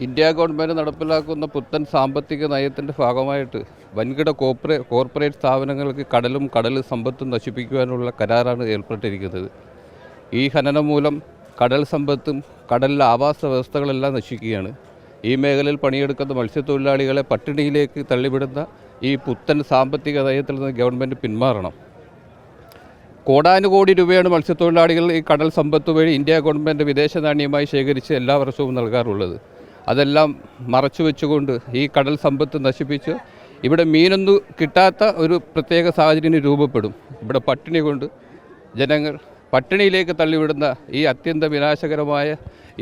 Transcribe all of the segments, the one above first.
India government നടപ്പിലാക്കുന്ന പുത്തൻ സാമ്പത്തിക നയത്തിന്റെ ഭാഗമായിട്ട് വൻകിട കോർപ്പറേ കോർപ്പറേറ്റ് സ്ഥാപനങ്ങൾക്ക് കടലും കടൽ സമ്പത്തും നശിപ്പിക്കുവാനുള്ള കരാറാണ് ഏർപ്പെട്ടിരിക്കുന്നത്. ഈ ഖനനം മൂലം കടൽ സമ്പത്തും കടലിലെ ആവാസ വ്യവസ്ഥകളെല്ലാം നശിക്കുകയാണ്. ഈ മേഖലയിൽ പണിയെടുക്കുന്ന മത്സ്യത്തൊഴിലാളികളെ പട്ടിണിയിലേക്ക് തള്ളിവിടുന്ന ഈ പുത്തൻ സാമ്പത്തിക നയത്തിൽ നിന്ന് ഗവൺമെന്റ് പിന്മാറണം. കോടാനുകോടി രൂപയാണ് മത്സ്യത്തൊഴിലാളികൾ ഈ കടൽ സമ്പത്ത് വഴി ഇന്ത്യ ഗവൺമെന്റ് വിദേശ നാണ്യമായി ശേഖരിച്ച് എല്ലാ വർഷവും നൽകാറുള്ളത്. അതെല്ലാം മറച്ചു വെച്ചുകൊണ്ട് ഈ കടൽ സമ്പത്ത് നശിപ്പിച്ച് ഇവിടെ മീനൊന്നും കിട്ടാത്ത ഒരു പ്രത്യേക സാഹചര്യം രൂപപ്പെടും. ഇവിടെ പട്ടിണി കൊണ്ട് ജനങ്ങൾ പട്ടിണിയിലേക്ക് തള്ളിവിടുന്ന ഈ അത്യന്ത വിനാശകരമായ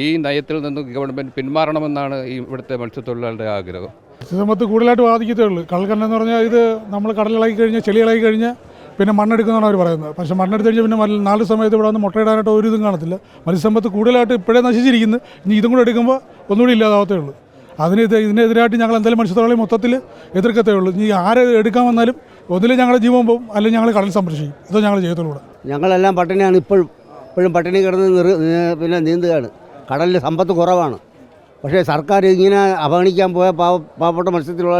ഈ നയത്തിൽ നിന്ന് ഗവൺമെന്റ് പിന്മാറണമെന്നാണ് ഈ ഇവിടുത്തെ മത്സ്യത്തൊഴിലാളികളുടെ ആഗ്രഹം. സമ്പത്ത് കൂടുതലായിട്ട് ബാധിക്കത്തേ ഉള്ളൂ. കടൽക്കണ്ണെന്ന് പറഞ്ഞാൽ ഇത് നമ്മൾ കടലിളകി കഴിഞ്ഞാൽ ചെളിയിളകി കഴിഞ്ഞ് പിന്നെ മണ്ണെടുക്കുന്നതാണ് അവർ പറയുന്നത്. പക്ഷേ മണ്ണെടുത്ത് കഴിഞ്ഞാൽ പിന്നെ നാല് സമയത്ത് ഇവിടെ വന്ന് മുട്ടയിടാനായിട്ട് ഒരു ഇതും കാണത്തില്ല. മത്സ്യസമ്പത്ത് കൂടുതലായിട്ട് ഇപ്പോഴേ നശിച്ചിരിക്കുന്നു. ഇനി ഇതും കൂടെ എടുക്കുമ്പോൾ ഒന്നുകൂടി ഇല്ലാതാവത്തേ ഉള്ളൂ. അതിന് ഇത് ഇതിനെതിരായിട്ട് ഞങ്ങൾ എന്തായാലും മത്സ്യത്തൊഴിലാളി മൊത്തത്തിൽ എതിർക്കത്തേ ഉള്ളൂ. ഇനി ആരെ എടുക്കാൻ വന്നാലും ഒന്നിലും ഞങ്ങളുടെ ജീവൻ പോകും അല്ലെങ്കിൽ ഞങ്ങൾ കടൽ സംരക്ഷിക്കും. ഇതോ ഞങ്ങൾ ചെയ്യത്തുള്ളൂ ഞങ്ങളെല്ലാം പട്ടിണിയാണ് ഇപ്പോഴും. ഇപ്പോഴും പട്ടിണി കിടന്ന് പിന്നെ നീന്തുകയാണ്. കടലിൽ സമ്പത്ത് കുറവാണ്. പക്ഷേ സർക്കാർ ഇങ്ങനെ അവഗണിക്കാൻ പോയ പാവ പാവപ്പെട്ട മത്സ്യത്തിലുള്ള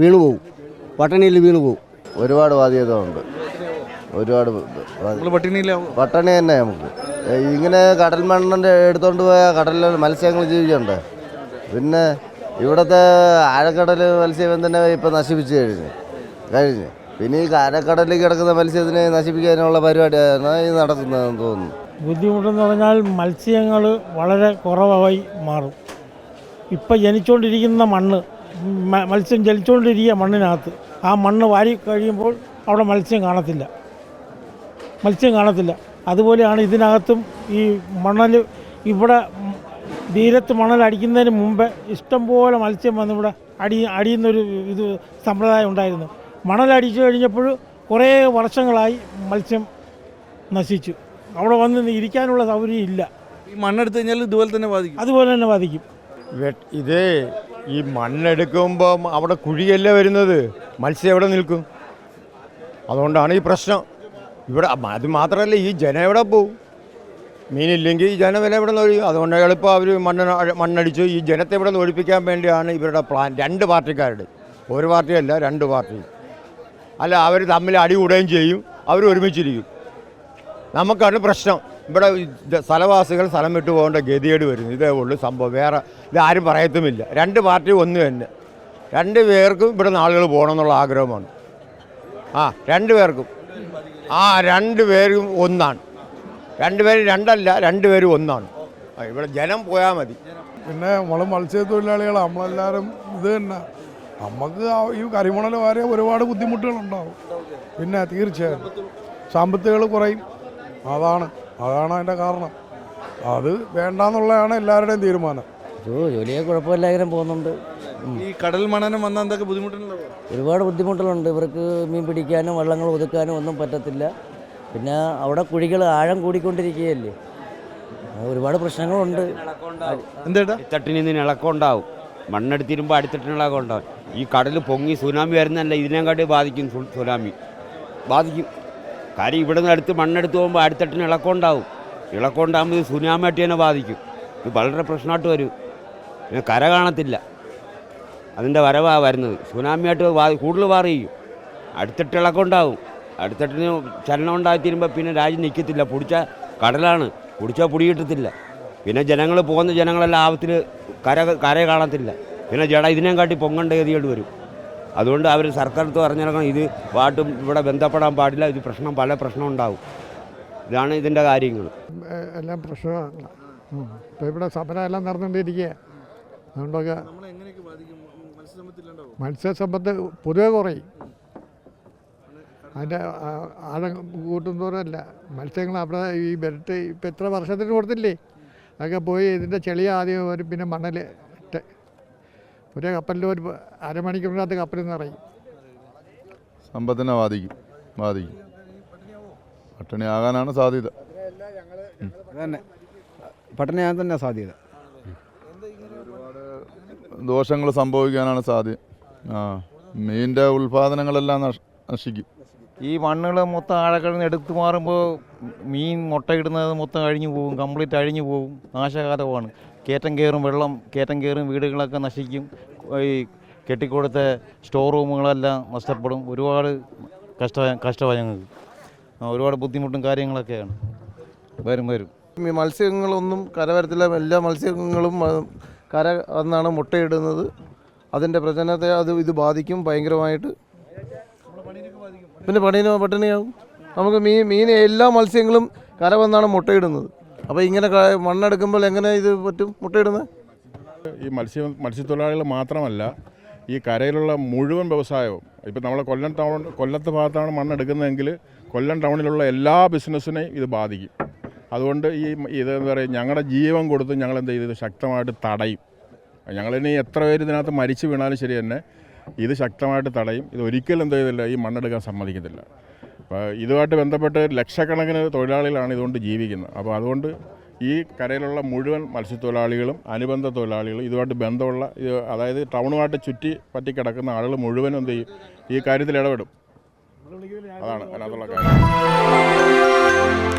വീണു പോകും പട്ടിണിയിൽ വീണു പോകും ഒരുപാട് ബാധ്യത ഉണ്ട് ഒരുപാട് പട്ടണി തന്നെ നമുക്ക്. ഇങ്ങനെ കടൽ മണ്ണിന്റെ എടുത്തോണ്ട് പോയ കടലിൽ മത്സ്യങ്ങൾ ജീവിക്കണ്ടേ? പിന്നെ ഇവിടുത്തെ ആഴക്കടൽ മത്സ്യബന്ധനം ഇപ്പം നശിപ്പിച്ചു കഴിഞ്ഞു. കഴിഞ്ഞു. പിന്നെ ഈ അരക്കടലിൽ കിടക്കുന്ന മത്സ്യത്തിനെ നശിപ്പിക്കാനുള്ള പരിപാടിയാണ് ഈ നടക്കുന്നതെന്ന് തോന്നുന്നു. ബുദ്ധിമുട്ടെന്ന് പറഞ്ഞാൽ മത്സ്യങ്ങൾ വളരെ കുറവായി മാറും. ഇപ്പം ജനിച്ചുകൊണ്ടിരിക്കുന്ന മണ്ണ് മത്സ്യം ജനിച്ചുകൊണ്ടിരിക്കുക മണ്ണിനകത്ത്. ആ മണ്ണ് വാരി കഴിയുമ്പോൾ അവിടെ മത്സ്യം കാണത്തില്ല. മത്സ്യം കാണത്തില്ല. അതുപോലെയാണ് ഇതിനകത്തും ഈ മണൽ ഇവിടെ തീരത്ത് മണൽ അടിക്കുന്നതിന് മുമ്പ് ഇഷ്ടംപോലെ മത്സ്യം വന്നിവിടെ അടി അടിയുന്നൊരു ഇത് സമ്പ്രദായം ഉണ്ടായിരുന്നു. മണൽ അടിച്ചു കഴിഞ്ഞപ്പോൾ കുറേ വർഷങ്ങളായി മത്സ്യം നശിച്ചു. അവിടെ വന്ന് ഇരിക്കാനുള്ള സൗകര്യം ഇല്ല. ഈ മണ്ണെടുത്ത് കഴിഞ്ഞാൽ ഇതുപോലെ തന്നെ ബാധിക്കും. അതുപോലെ തന്നെ ബാധിക്കും. ഇതേ ഈ മണ്ണെടുക്കുമ്പോൾ അവിടെ കുഴിയല്ലേ വരുന്നത്? മത്സ്യം എവിടെ നിൽക്കും? അതുകൊണ്ടാണ് ഈ പ്രശ്നം. ഇവിടെ അത് മാത്രമല്ല ഈ ജനം എവിടെ പോവും? മീനില്ലെങ്കിൽ ഈ ജനം വില എവിടെ നിന്ന് അതുകൊണ്ട് എളുപ്പം അവർ മണ്ണ് മണ്ണടിച്ചു ഈ ജനത്തെ ഇവിടെ നിന്ന് ഒഴിപ്പിക്കാൻ വേണ്ടിയാണ് ഇവരുടെ പ്ലാൻ. രണ്ട് പാർട്ടിക്കാരുടെ. ഒരു പാർട്ടിയല്ല രണ്ട് പാർട്ടി. അല്ല അവർ തമ്മിൽ അടി കൂടുകയും ചെയ്യും. അവർ ഒരുമിച്ചിരിക്കും. നമുക്കാണ് പ്രശ്നം. ഇവിടെ സ്ഥലവാസികൾ സ്ഥലം വിട്ടു പോകേണ്ട ഗതികേട് വരുന്നു. ഇതേ ഉള്ളൂ സംഭവം. വേറെ ഇതാരും പറയത്തുമില്ല. രണ്ട് പാർട്ടി ഒന്ന് തന്നെ. രണ്ട് പേർക്കും ഇവിടെ നാളുകൾ പോകണം എന്നുള്ള ആഗ്രഹമാണ്. ആ രണ്ട് പേർക്കും. ആ രണ്ട് പേരും ഒന്നാണ്. രണ്ട് പേര് രണ്ടല്ല രണ്ട് പേരും ഒന്നാണ്. ഇവിടെ ജനം പോയാൽ മതി. പിന്നെ നമ്മൾ മത്സ്യത്തൊഴിലാളികൾ നമ്മളെല്ലാവരും ഇത് തന്നെ. നമുക്ക് ഈ കരിമണൽ വരെ ഒരുപാട് ബുദ്ധിമുട്ടുകളുണ്ടാവും. പിന്നെ തീർച്ചയായും സാമ്പത്തികൾ കുറയും. അതാണ്. അതാണ് അതിന്റെ കാരണം. അത് വേണ്ടാന്നുള്ളതാണ് എല്ലാവരുടെയും തീരുമാനം. ജോലിയെ കുഴപ്പമില്ലാതെ പോകുന്നുണ്ട്. ഈ കടൽ മണനം വന്നാൽ എന്തൊക്കെ ബുദ്ധിമുട്ടുണ്ടാവും ഒരുപാട് ബുദ്ധിമുട്ടുകളുണ്ട്. ഇവർക്ക് മീൻ പിടിക്കാനും വള്ളങ്ങൾ ഒതുക്കാനും ഒന്നും പറ്റത്തില്ല. പിന്നെ അവിടെ കുഴികൾ ആഴം കൂടിക്കൊണ്ടിരിക്കുകയല്ലേ? ഒരുപാട് പ്രശ്നങ്ങളുണ്ട്. എന്തേട്ടാ? തട്ടിന് ഇതിന് ഇളക്കം ഉണ്ടാവും. മണ്ണെടുത്തിരുമ്പോൾ അടിത്തട്ടിന് ഇളക്കം ഉണ്ടാവും. ഈ കടൽ പൊങ്ങി സുനാമി വരുന്നതല്ല ഇതിനെക്കാട്ടി ബാധിക്കും സുനാമി. ബാധിക്കും. കാര്യം ഇവിടെ നിന്ന് അടുത്ത് മണ്ണെടുത്ത് പോകുമ്പോൾ അടുത്തട്ടിന് ഇളക്കമുണ്ടാവും. ഇളക്കമുണ്ടാകുമ്പോൾ ഇളക്കം ഇത് സുനാമിയായിട്ട് തന്നെ ബാധിക്കും. ഇത് വളരെ പ്രശ്നമായിട്ട് വരും. പിന്നെ കര കാണത്തില്ല. അതിന്റെ വരവാണ് വരുന്നത്. സുനാമിയായിട്ട് ബാധി കൂടുതൽ ബാധിക്കും അടുത്തിട്ട് ഇളക്കം ഉണ്ടാവും അടുത്തട്ടിന് ചലനം ഉണ്ടായിത്തീരുമ്പോൾ പിന്നെ രാജ്യം നിൽക്കത്തില്ല പൊടിച്ച കടലാണ്. പൊടിച്ചാൽ പൊടി കിട്ടത്തില്ല. പിന്നെ ജനങ്ങൾ പോകുന്ന ജനങ്ങളെല്ലാം ആപത്തിൽ കര കര കാണത്തില്ല. പിന്നെ ജട ഇതിനെയും കാട്ടി പൊങ്ങേണ്ട ഗതിയോട് വരും. അതുകൊണ്ട് അവർ സർക്കാരത്ത് പറഞ്ഞിറങ്ങണം ഇത് വാട്ടും ഇവിടെ ബന്ധപ്പെടാൻ പാടില്ല ഇത് പ്രശ്നം പല പ്രശ്നം ഉണ്ടാവും. ഇതാണ് ഇതിന്റെ കാര്യങ്ങൾ. എല്ലാം പ്രശ്നമാണ് ഇപ്പോൾ ഇവിടെ സമരം എല്ലാം നടന്നുകൊണ്ടിരിക്കുക. അതുകൊണ്ടൊക്കെ മത്സ്യസമ്പത്ത് പൊതുവെ കുറയും. അതിന്റെ ആഴം കൂട്ടുന്നവരല്ല. മത്സ്യങ്ങൾ അവിടെ ഈ ബെൽറ്റ് ഇപ്പം എത്ര വർഷത്തിന് കൊടുത്തില്ലേ? അതൊക്കെ പോയി ഇതിന്റെ ചെളി ആദ്യം വരും പിന്നെ മണൽ ഒരു കപ്പലിൽ ഒരു അരമണിക്കൂറിനകത്ത് കപ്പലിൽ നിന്ന് ഇറങ്ങി സമ്പത്തിനെ ബാധിക്കും ബാധിക്കും. പട്ടിണിയാകാനാണ് സാധ്യത. തന്നെ പട്ടണയാൻ തന്നെ സാധ്യത. ദോഷങ്ങൾ സംഭവിക്കാനാണ് സാധ്യത ആ മീനിന്റെ ഉൽപാദനങ്ങളെല്ലാം നശിക്കും. ഈ മണ്ണുകൾ മൊത്തം ആഴക്കടന്ന് എടുത്തു മാറുമ്പോൾ മീൻ മുട്ടയിടുന്നത് മൊത്തം അഴിഞ്ഞു പോകും കംപ്ലീറ്റ് അഴിഞ്ഞു പോകും നാശകാലമാണ് കയറ്റം കയറും വെള്ളം കയറ്റം കയറും വീടുകളൊക്കെ നശിക്കും. ഈ കെട്ടിക്കൊടുത്ത സ്റ്റോർ റൂമുകളെല്ലാം നഷ്ടപ്പെടും. ഒരുപാട് കഷ്ട കഷ്ടമാണ് ഞങ്ങൾക്ക് ഒരുപാട് ബുദ്ധിമുട്ടും കാര്യങ്ങളൊക്കെയാണ്. വരും വരും. മത്സ്യങ്ങളൊന്നും കരവരത്തില്ല. എല്ലാ മത്സ്യങ്ങളും കര വന്നാണ് മുട്ടയിടുന്നത്. അതിന്റെ പ്രചനത്തെ അത് ഇത് ബാധിക്കും ഭയങ്കരമായിട്ട്. പിന്നെ പണീന് പട്ടിണിയാവും. നമുക്ക് മീൻ മീൻ എല്ലാ മത്സ്യങ്ങളും കര വന്നാണ് മുട്ടയിടുന്നത്. അപ്പോൾ ഇങ്ങനെ മണ്ണെടുക്കുമ്പോൾ എങ്ങനെ ഇത് പറ്റും മുട്ടയിടുന്നത്? ഈ മത്സ്യ മത്സ്യത്തൊഴിലാളികൾ മാത്രമല്ല ഈ കരയിലുള്ള മുഴുവൻ വ്യവസായവും ഇപ്പം നമ്മളെ കൊല്ലം ടൗൺ കൊല്ലത്ത് ഭാഗത്താണ് മണ്ണെടുക്കുന്നതെങ്കിൽ കൊല്ലം ടൗണിലുള്ള എല്ലാ ബിസിനസ്സിനെയും ഇത് ബാധിക്കും. അതുകൊണ്ട് ഈ ഇത് എന്താ പറയുക ഞങ്ങളുടെ ജീവൻ കൊടുത്ത് ഞങ്ങൾ എന്ത് ചെയ്ത് ശക്തമായിട്ട് തടയും. ഞങ്ങളിനി എത്ര പേര് ഇതിനകത്ത് മരിച്ചു വീണാലും ശരി തന്നെ ഇത് ശക്തമായിട്ട് തടയും. ഇത് ഒരിക്കലും എന്ത് ചെയ്തില്ല ഈ മണ്ണെടുക്കാൻ സമ്മതിക്കത്തില്ല. അപ്പോൾ ഇതുമായിട്ട് ബന്ധപ്പെട്ട് ലക്ഷക്കണക്കിന് തൊഴിലാളികളാണ് ഇതുകൊണ്ട് ജീവിക്കുന്നത്. അപ്പോൾ അതുകൊണ്ട് ഈ കരയിലുള്ള മുഴുവൻ മത്സ്യത്തൊഴിലാളികളും അനുബന്ധ തൊഴിലാളികളും ഇതുമായിട്ട് ബന്ധമുള്ള അതായത് ടൗണുമായിട്ട് ചുറ്റി പറ്റി കിടക്കുന്ന ആളുകൾ മുഴുവനും എന്ത് ചെയ്യും? ഈ കാര്യത്തിൽ ഇടപെടും. അതാണ് അതിനകത്തുള്ള കാര്യം.